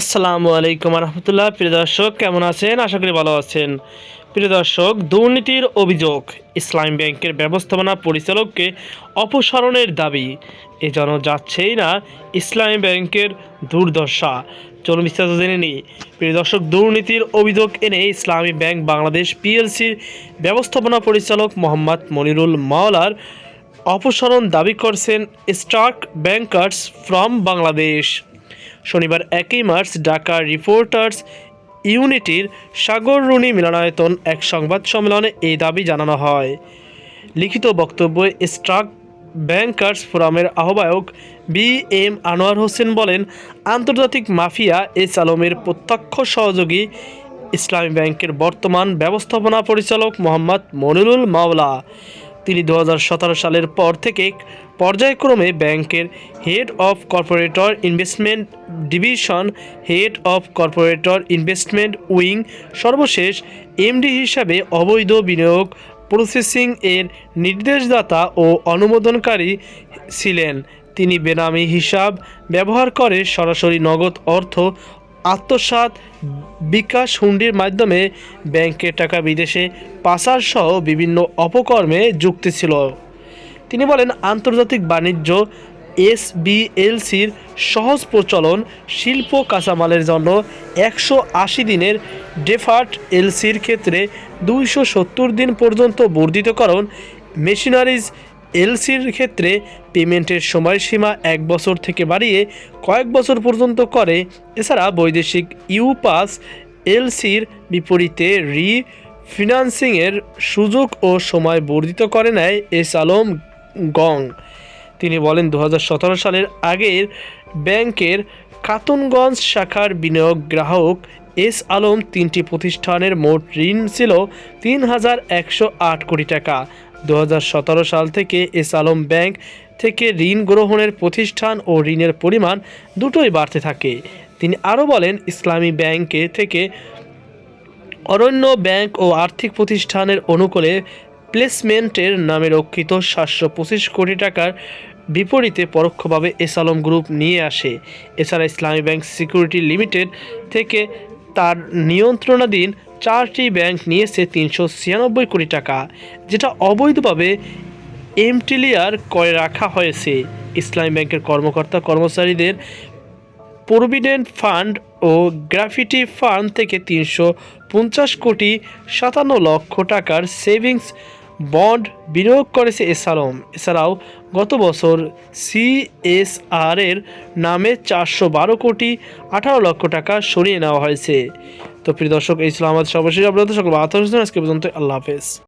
আসসালামু আলাইকুম রহমতুল্লাহ প্রিয় দর্শক, কেমন আছেন? আশা করি ভালো আছেন। প্রিয় দর্শক, দুর্নীতির অভিযোগ, ইসলাম ব্যাংকের ব্যবস্থাপনা পরিচালককে অপসারণের দাবি। এ যেন যাচ্ছেই না ইসলামী ব্যাংকের দুর্দশা। চলুন বিস্তারিত জেনে নিই। প্রিয় দর্শক, দুর্নীতির অভিযোগ এনে ইসলামী ব্যাংক বাংলাদেশ পিএলসির ব্যবস্থাপনা পরিচালক মোহাম্মদ মনিরুল মাওলার অপসারণ দাবি করছেন স্টার্ক ব্যাংকার্স ফ্রম বাংলাদেশ। শনিবার একই মার্চ ঢাকা রিপোর্টার্স ইউনিটির সাগর রুনি মিলনায়তন এক সংবাদ সম্মেলনে এই দাবি জানানো হয়। লিখিত বক্তব্যে স্ট্রাক ব্যাংকার্স ফোরামের আহ্বায়ক বি এম আনোয়ার হোসেন বলেন, আন্তর্জাতিক মাফিয়া এস আলমের প্রত্যক্ষ সহযোগী ইসলামী ব্যাংকের বর্তমান ব্যবস্থাপনা পরিচালক মোহাম্মদ মনিরুল মাওলা। তিনি দু হাজার সতেরো সালের পর থেকে পর্যায়ক্রমে ব্যাংকের head of corporator investment division, head of corporator investment wing, সর্বশেষ এমডি হিসাবে অবৈধ বিনিয়োগ প্রসেসিং এর নির্দেশদাতা ও অনুমোদনকারী ছিলেন। তিনি বেনামি হিসাব ব্যবহার করে সরাসরি নগদ অর্থ আত্মসাৎ বিকাশ হুন্ডির মাধ্যমে ব্যাংকের টাকা বিদেশে পাচার সহ বিভিন্ন অপকর্মে যুক্ত ছিল। তিনি বলেন, আন্তর্জাতিক বাণিজ্য এসবিএলসির সহজ প্রচলন শিল্প কাঁচামালের জন্য একশো আশি দিনের ডেফার্ট এলসির ক্ষেত্রে দুইশো সত্তর দিন পর্যন্ত বর্ধিতকরণ, মেশিনারিজ এলসির ক্ষেত্রে পেমেন্টের সময়সীমা এক বছর থেকে বাড়িয়ে কয়েক বছর পর্যন্ত করে। এছাড়া বৈদেশিক ইউ পাস এলসির বিপরীতে রি ফিনান্সিংয়ের সুযোগ ও সময় বর্ধিত করে নেয় এস আলম গং। তিনি বলেন দু হাজার সতেরো সালের আগের ব্যাংকের খাতুনগঞ্জ শাখার বিনিয়োগ গ্রাহক এস আলম তিনটি প্রতিষ্ঠানের মোট ঋণ ছিল তিন হাজার একশো আট কোটি টাকা। দু হাজার সতেরো সাল থেকে এস আলম ব্যাংক থেকে ঋণ গ্রহণের প্রতিষ্ঠান ও ঋণের পরিমাণ দুটোই বাড়তে থাকে। তিনি আরও বলেন, ইসলামী ব্যাংকে থেকে অরণ্য ব্যাংক ও আর্থিক প্রতিষ্ঠানের অনুকূলে প্লেসমেন্টের নামে রক্ষিত সাতশো পঁচিশ কোটি টাকার বিপরীতে পরোক্ষভাবে এস আলম গ্রুপ নিয়ে আসে। এছাড়া ইসলামী ব্যাংক সিকিউরিটি লিমিটেড থেকে তার নিয়ন্ত্রণাধীন চারটি ব্যাংক নিয়েছে তিনশো ছিয়ানব্বই কোটি টাকা, যেটা অবৈধভাবে এমটিলিয়ার করে রাখা হয়েছে। ইসলামী ব্যাংকের কর্মকর্তা কর্মচারীদের প্রভিডেন্ট ফান্ড ও গ্রাফিটি ফান্ড থেকে তিনশো পঞ্চাশ কোটি সাতান্ন লক্ষ টাকার সেভিংস বন্ড বিনিয়োগ করেছে এসালম। এছাড়াও গত বছর সিএসআর এর নামে চারশো বারো কোটি আঠারো লক্ষ টাকা সরিয়ে নেওয়া হয়েছে। তো প্রিয় দর্শক, এই ছিল আমাদের সর্বশেষ আপনাদের সকল আজকে পর্যন্ত আল্লাহ হাফেজ।